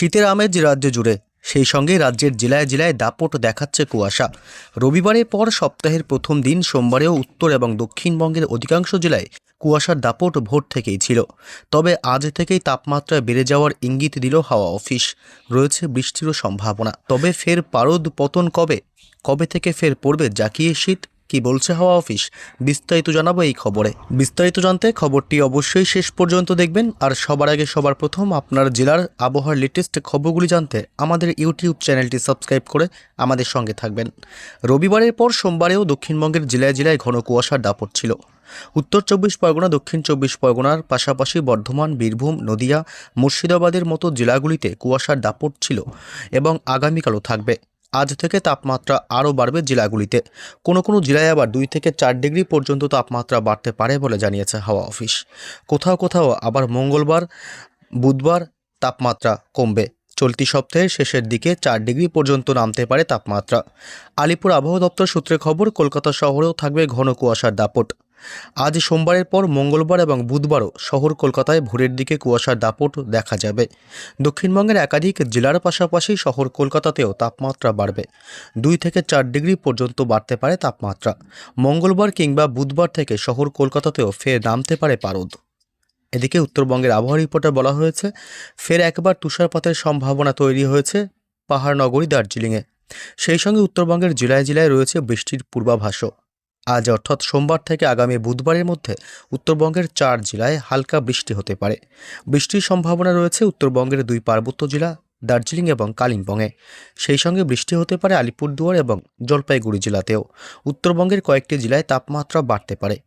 শীতের আমেজ রাজ্য জুড়ে। সেই সঙ্গে রাজ্যের জেলায় জেলায় দাপট দেখাচ্ছে কুয়াশা। রবিবারের পর সপ্তাহের প্রথম দিন সোমবারেও উত্তর এবং দক্ষিণবঙ্গের অধিকাংশ জেলায় কুয়াশার দাপট ভোর থেকেই ছিল। তবে আজ থেকেই তাপমাত্রা বেড়ে যাওয়ার ইঙ্গিত দিল হাওয়া অফিস। রয়েছে বৃষ্টিরও সম্ভাবনা। তবে ফের পারদ পতন কবে? কবে থেকে ফের পড়বে জাকিয়ে শীত? কি বলছে হাওয়া অফিস? বিস্তারিত জানাব এই খবরে। বিস্তারিত জানতে খবরটি অবশ্যই শেষ পর্যন্ত দেখবেন, আর সবার আগে সবার প্রথম আপনার জেলার আবহাওয়ার লেটেস্ট খবরগুলি জানতে আমাদের ইউটিউব চ্যানেলটি সাবস্ক্রাইব করে আমাদের সঙ্গে থাকবেন। রবিবারের পর সোমবারেও দক্ষিণবঙ্গের জেলায় জেলায় ঘন কুয়াশার দাপট ছিল। উত্তর চব্বিশ পরগনা, দক্ষিণ চব্বিশ পরগনার পাশাপাশি বর্ধমান, বীরভূম, নদিয়া, মুর্শিদাবাদের মতো জেলাগুলিতে কুয়াশার দাপট ছিল এবং আগামীকালও থাকবে। আজ থেকে তাপমাত্রা আরও বাড়বে জেলাগুলিতে। কোনো কোনো জেলায় আবার দুই থেকে চার ডিগ্রি পর্যন্ত তাপমাত্রা বাড়তে পারে বলে জানিয়েছে হাওয়া অফিস। কোথাও কোথাও আবার মঙ্গলবার, বুধবার তাপমাত্রা কমবে। চলতি সপ্তাহের শেষের দিকে চার ডিগ্রি পর্যন্ত নামতে পারে তাপমাত্রা। আলিপুর আবহাওয়া দপ্তর সূত্রে খবর, কলকাতা শহরেও থাকবে ঘন কুয়াশার দাপট। আজ সোমবারের পর মঙ্গলবার এবং বুধবারও শহর কলকাতায় ভোরের দিকে কুয়াশার দাপট দেখা যাবে। দক্ষিণবঙ্গের একাধিক জেলার পাশাপাশি শহর কলকাতাতেও তাপমাত্রা বাড়বে। দুই থেকে চার ডিগ্রি পর্যন্ত বাড়তে পারে তাপমাত্রা। মঙ্গলবার কিংবা বুধবার থেকে শহর কলকাতাতেও ফের নামতে পারে পারদ। এদিকে উত্তরবঙ্গের আবহাওয়া রিপোর্টে বলা হয়েছে, ফের একবার তুষারপাতের সম্ভাবনা তৈরি হয়েছে পাহাড় নগরী দার্জিলিংয়ে। সেই সঙ্গে উত্তরবঙ্গের জেলায় জেলায় রয়েছে বৃষ্টির পূর্বাভাসও। আজ অর্থাৎ সোমবার থেকে আগামী বুধবারের মধ্যে উত্তরবঙ্গের চার জেলায় হালকা বৃষ্টি হতে পারে। বৃষ্টির সম্ভাবনা রয়েছে উত্তরবঙ্গের দুই পার্বত্য জেলা, দার্জিলিং এবং কালিম্পংয়ে। সেই সঙ্গে বৃষ্টি হতে পারে আলিপুরদুয়ার এবং জলপাইগুড়ি জেলাতেও। উত্তরবঙ্গের কয়েকটি জেলায় তাপমাত্রা বাড়তে পারে।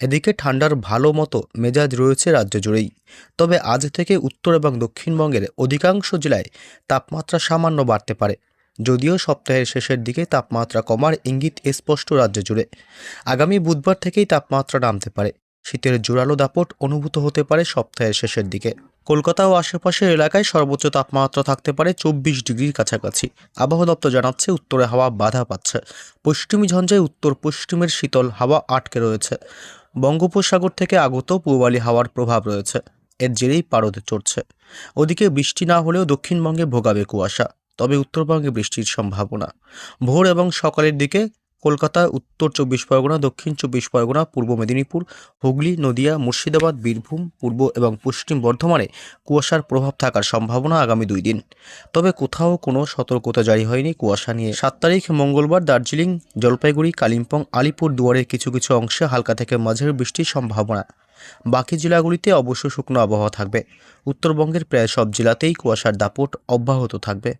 এদিকে ঠান্ডার ভালো মতো মেজাজ রয়েছে রাজ্য জুড়েই। তবে আজ থেকে উত্তর এবং দক্ষিণবঙ্গের অধিকাংশ জেলায় তাপমাত্রা সামান্য বাড়তে পারে। যদিও সপ্তাহের শেষের দিকে তাপমাত্রা কমার ইঙ্গিত স্পষ্ট রাজ্য জুড়ে। আগামী বুধবার থেকেই তাপমাত্রা নামতে পারে। শীতের জোরালো দাপট অনুভূত হতে পারে সপ্তাহের শেষের দিকে। কলকাতা ও আশেপাশের এলাকায় সর্বোচ্চ তাপমাত্রা থাকতে পারে চব্বিশ ডিগ্রির কাছাকাছি। আবহাওয়া দপ্তর জানাচ্ছে, উত্তরে হাওয়া বাধা পাচ্ছে। পশ্চিমী ঝঞ্ঝায় উত্তর পশ্চিমের শীতল হাওয়া আটকে রয়েছে। বঙ্গোপসাগর থেকে আগত পূবালি হাওয়ার প্রভাব রয়েছে। এর জেরেই পারদ চড়ছে। ওদিকে বৃষ্টি না হলেও দক্ষিণবঙ্গে ভোগাবে কুয়াশা। তবে উত্তরবঙ্গে বৃষ্টির সম্ভাবনা। ভোর এবং সকালের দিকে কলকাতা, উত্তর চব্বিশ পরগনা, দক্ষিণ চব্বিশ পরগনা, পূর্ব মেদিনীপুর, হুগলি, নদিয়া, মুর্শিদাবাদ, বীরভূম, পূর্ব এবং পশ্চিম বর্ধমানে কুয়াশার প্রভাব থাকার সম্ভাবনা আগামী দুই দিন। তবে কোথাও কোনো সতর্কতা জারি হয়নি কুয়াশা নিয়ে। সাত তারিখ মঙ্গলবার দার্জিলিং, জলপাইগুড়ি, কালিম্পং, আলিপুর দুয়ারের কিছু কিছু অংশে হালকা থেকে মাঝের বৃষ্টির সম্ভাবনা। বাকি জেলাগুলিতে অবশ্য শুকনো আবহাওয়া থাকবে। উত্তরবঙ্গের প্রায় সব জেলাতেই কুয়াশার দাপট অব্যাহত থাকবে।